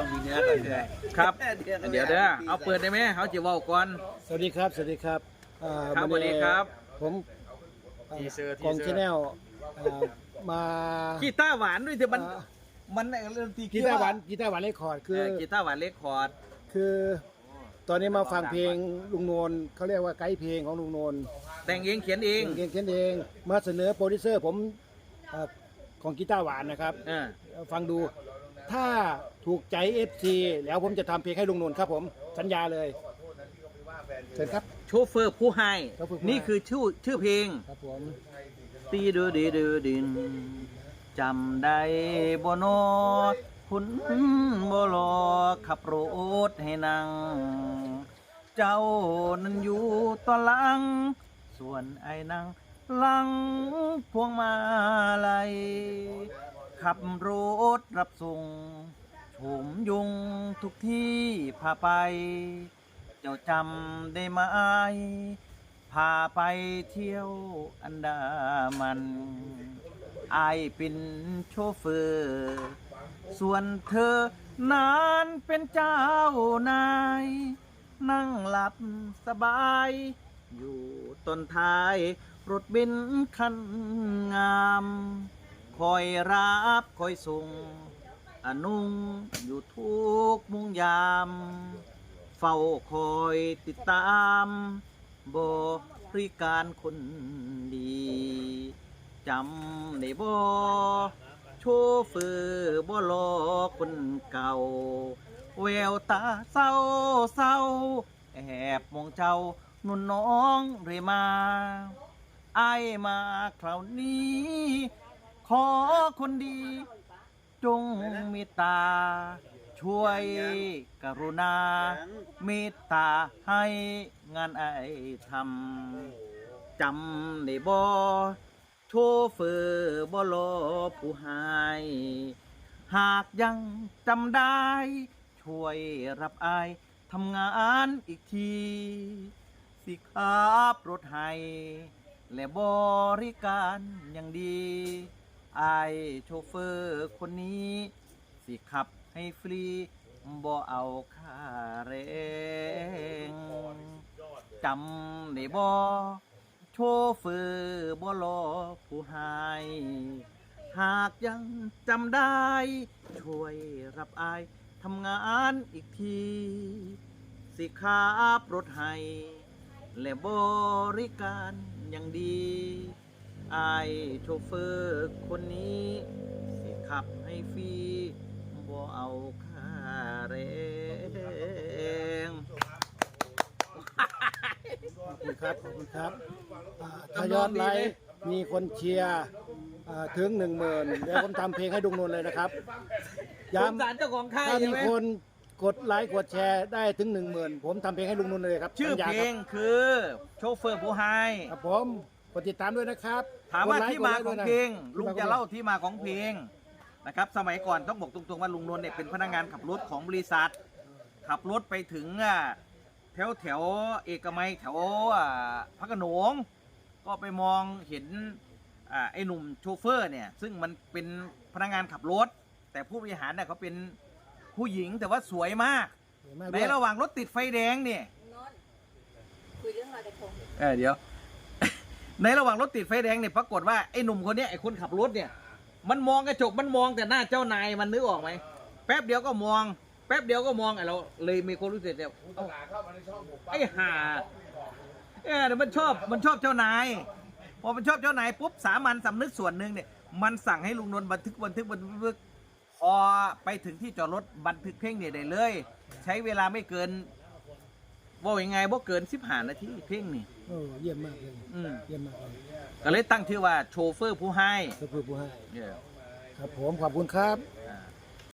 ต้องมีเนื้อก่อนด้วยครับเดี๋ยวเดี๋ยวเด้อเอาเปิดได้ไหมเขาจะเว่าก่อน สวัสดีครับ สวัสดีครับอ่าครับวันสวัสดีนี้ครับ ผมอ่าทีเซอร์กองทีเซอร์ชแนลมากีตาร์หวานด้วยแต่มัน อ่ามันเรื่องที่กีตาร์หวานกีตาร์หวานเลคคอร์ดคืคืออกีตาร์หวานเลคคอร์ด คือ ตอนนี้มาฟังเพลงลุงโนนเขาเรียกว่าไกด์เพลงของลุงโนน แต่งเองเขียนเองเขียนเขียนเองมาเสนอโปรดิวเซอร์ผมอ่าของกีตาร์หวานนะครับอ่าฟังดู ถ้าถูกใจ FC แล้วผมจะทำเพลงให้ลุงโนนครับผมสัญญาเลยเชิญครับ โชเฟอร์ผู้ให้ โชเฟอร์ผู้ให้ นี่คือชื่อชื่อเพลง ครับผมตีดูดีดูดินจำได้บ่นอคุณบ่รอขับรถให้นั่งเจ้านั้นอยู่ตอนหลัง ส่วนไอ้นั่งหลังพวงมาลัย ขับรถรับส่งโฉมยุงทุกที่พาไป เจ้าจำได้ไหมพาไปเที่ยวอันดามันไอเป็นโชเฟอร์ ส่วนเธอนั้นเป็นเจ้านาย นั่งหลับสบาย อยู่ต้นท้าย รถเบนคันงาม คอยรับคอยส่งอนุ่งอยู่ทุกมุงยาม เฝ้าคอยติดตามบริการคนดีจำได้บ่โชเฟอร์บ่รอคนเก่า แววตาเศร้าเศร้า แอบมองเจ้านุ่นน้องเรมาไอมาคราวนี้ ขอคนดี จงมตตา ช่วยกรุณาเมตตาให้งานไอทำจำได้บ่โชเฟอร์บ่รอผู้ให้หากยังจำได้ ช่วยรับอายทำงานอีกที สิขับรถให้และบริการอย่างดี ไอโชเฟอร์คนนี้ สิขับให้ฟรีบ่เอาค่าแรงจำได้บ่โชเฟอร์บ่รอผู้ให้หากยังจำได้ ช่วยรับอายทำงานอีกที สิขับรถให้และบริการอย่างดี อายโชเฟอร์คนนี้สิขับให้ฟรีบ่เอาค่าแรงขอบคุณครับ ขอบคุณครับอ่าถ้ายอดไลค์มีคนเชียร์อ่าถึงหนึ่งหมื่นเดี๋ยวผมทำเพลงให้ดุงนนท์เลยนะครับสงสารย้ำเจ้าของค่ายถ้าใช่มีไหมคนกดไลค์กดแชร์ได้ถึงหนึ่งหมื่นผมทำเพลงให้ลุงนนท์เลยครับชื่อสัญญาเพลครับงคือโชเฟอร์ผู้ให้ครับผม กดติดตามด้วยนะครับถามว่ากดไลค์ที่มากดของไค์เพลงด้วยนลุงจะเล่าที่มาของเพลงนะครับ สมัยก่อนต้องบอกตรงๆว่าลุงนนท์เนี่ยเป็นพนักงานขับรถของบริษัท ขับรถไปถึงอะแถวแถวเอกมัยแถวอะพระโขนงก็ไปมองเห็นอ่าไอ้หนุ่มโชเฟอร์เนี่ย ซึ่งมันเป็นพนักงานขับรถ แต่ผู้บริหารเนี่ยเขาเป็นผู้หญิงแต่ว่าสวยมาก เห็นไหมในระหว่างรถติดไฟแดงเนี่ย นนท์คุยเรื่องลอยกระทง เออเดี๋ยว ในระหว่างรถติดไฟแดงเนี่ยปรากฏว่าไอ้หนุ่มคนเนี้ยไอ้คนขับรถเนี่ย มันมองกระจกมันมองแต่หน้าเจ้านายมันนึกออกไหมแป๊บเดียวก็มอง แป๊บเดียวก็มองไอ้เราเลยมีความรู้สึกเนี่ยเอ้าไอ้ห่าเออเดี๋ยวมันชอบมันชอบเจ้านายพอมันชอบเจ้านายปุ๊บสามัญสำนึกส่วนหนึ่งเนี่ยมันสั่งให้ลุงนนท์บันทึกบันทึกบันทึกพอไปถึงที่จอดรถบันทึกเพลงเนี่ยได้เลย ใช้เวลาไม่เกิน ว่ายังไงบ่เกินสิบห้านาทีเพลงนี่โอ้เยี่ยมมากเลยอืมเยี่ยมมากเลยก็เลยตั้งชื่อว่าโชเฟอร์ผู้ให้ขอบคุณผู้ให้ เนี่ยครับผมขอบคุณครับ